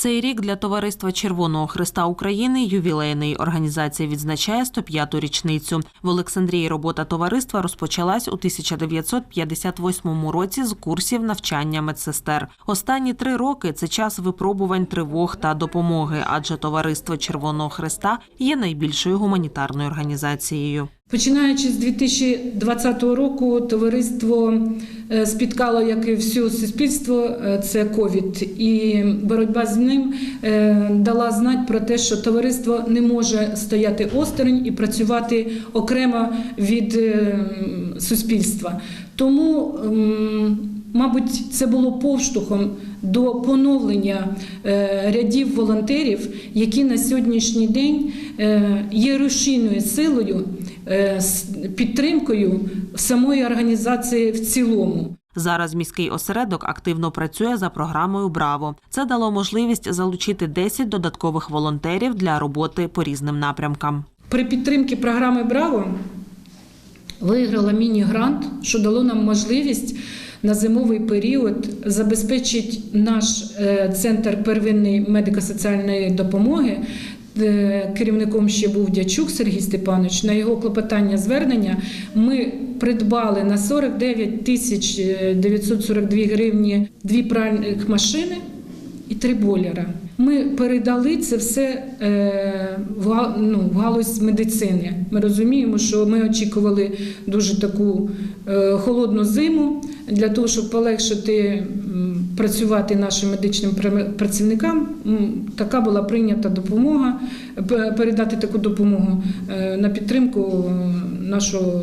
Цей рік для товариства Червоного Христа України ювілейний. Організація відзначає 105-ту річницю. В Олександрії робота товариства розпочалась у 1958 році з курсів навчання медсестер. Останні три роки це час випробувань тривог та допомоги, адже товариство Червоного Христа є найбільшою гуманітарною організацією. Починаючи з 2020 року, товариство е, спіткало, як і все суспільство, е, це ковід, і боротьба з ним е, дала знати про те, що товариство не може стояти осторонь і працювати окремо від суспільства. Тому, мабуть, це було повштовхом до поновлення е, рядів волонтерів, які на сьогоднішній день е, є рушійною силою е, підтримкою самої організації в цілому. Зараз міський осередок активно працює за програмою Браво. Це дало можливість залучити 10 додаткових волонтерів для роботи по різним напрямкам. При підтримці програми Браво виграла міні-грант, що дало нам можливість на зимовий період забезпечити наш е, центр первинної медико-соціальної допомоги. Е, Керівником ще був дячук Сергій Степанович. На його клопотання звернення ми придбали на 49 тисяч е, 942 гривні дві пральних машини і три бойлера. Ми передали це все е, ну, в галузь медицини. Ми розуміємо, що ми очікували дуже таку е, холодну зиму для того, щоб полегшити працювати нашим медичним пра- працівникам. Така була прийнята допомога, передати таку допомогу е, на підтримку нашого,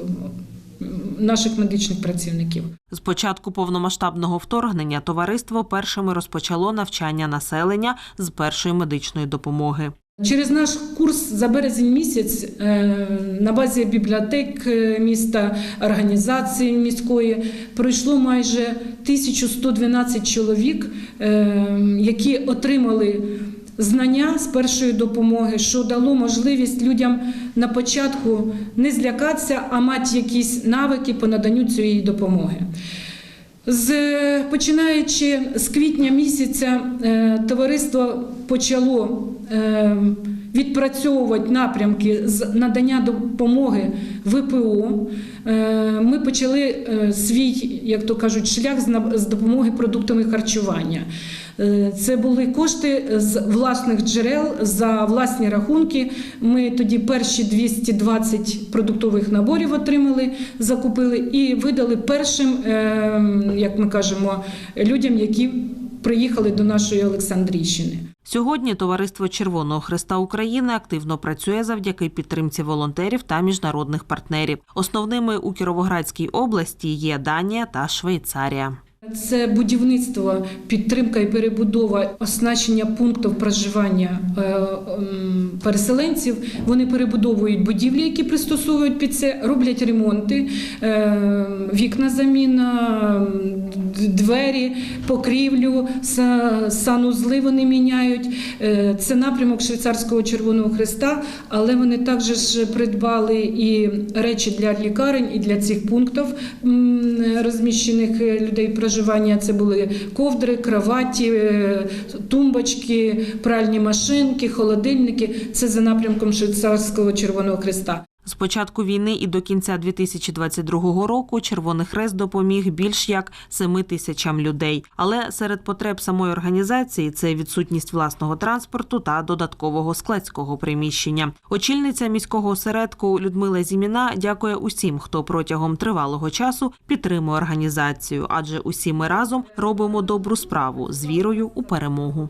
наших медичних працівників. З початку повномасштабного вторгнення товариство першими розпочало навчання населення з першої медичної допомоги. Через наш курс за березень місяць е, на базі бібліотек е, міста, організації міської пройшло майже 1112 чоловік, е, які отримали знання з першої допомоги, що дало можливість людям на початку не злякатися, а мати якісь навики по наданню цієї допомоги. З починаючи з квітня місяця е, товариство почало е, відпрацьовувати напрямки з надання допомоги ВПО. Е, Ми почали е, свій, як то кажуть, шлях з допомоги продуктами харчування. Е, Це були кошти з власних джерел за власні рахунки. Ми тоді перші 220 продуктових наборів отримали, закупили і видали першим, е, як ми кажемо, людям, які приїхали до нашої Олександрійщини. Сьогодні товариство Червоного Христа України активно працює завдяки підтримці волонтерів та міжнародних партнерів. Основними у Кіровоградській області є Данія та Швейцарія. Це будівництво, підтримка і перебудова оснащення пунктів проживання е, переселенців. Вони перебудовують будівлі, які пристосовують під це, роблять ремонти, е, вікна заміна, двері, покрівлю, санузли вони міняють. Е, Це напрямок швейцарського Червоного Христа, але вони також придбали і речі для лікарень, і для цих пунктів розміщених людей проживання. Це були ковдри, кроваті, е, тумбочки, пральні машинки, холодильники. Це за напрямком швейцарського Червоного Христа. З початку війни і до кінця 2022 року Червоний Хрест допоміг більш як 7 тисячам людей. Але серед потреб самої організації це відсутність власного транспорту та додаткового складського приміщення. Очільниця міського осередку Людмила Зіміна дякує усім, хто протягом тривалого часу підтримує організацію, адже усі ми разом робимо добру справу з вірою у перемогу.